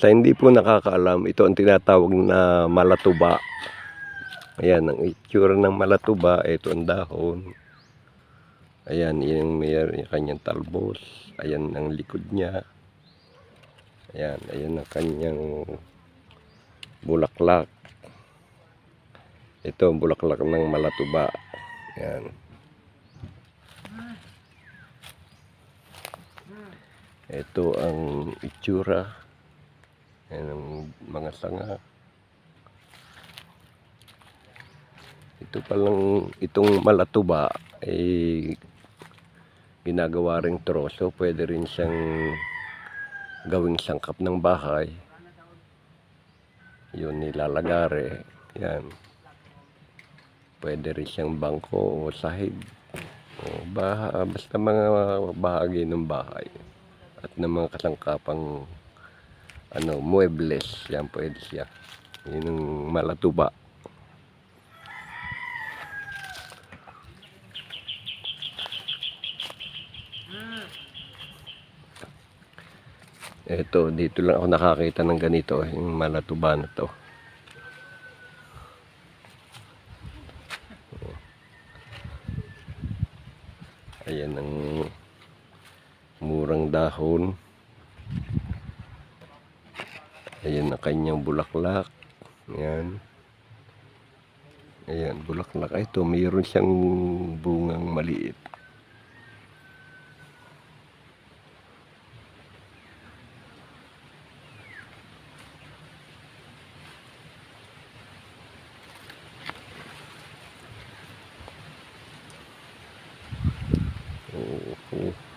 Sa hindi po nakakaalam, ito ang tinatawag na malatuba. Ayan, ang itsura ng malatuba, ito ang dahon. Ayan, yung may yung kanyang talbos. Ayan ang likod niya. Ayan, ayan ang kanyang bulaklak. Ito ang bulaklak ng malatuba. Ayan. Ito ang itsura. Ayan ang mga sanga. Ito palang, itong malatuba ay ginagawa ring troso. Pwede rin siyang gawing sangkap ng bahay. Yun nilalagare. Yan. Pwede rin siyang bangko o sahig. O baha, basta mga bahagi ng bahay. At ng mga kasangkapang ano, muebles. Yan pwede siya. Yun ang malatuba. Ito, dito lang ako nakakita ng ganito, yung malatuba na to. Ayan ang murang dahon. Ayan na kanyang bulaklak. Ayan. Ayan, bulaklak. Ito, mayroon siyang bungang maliit. Oh, oh.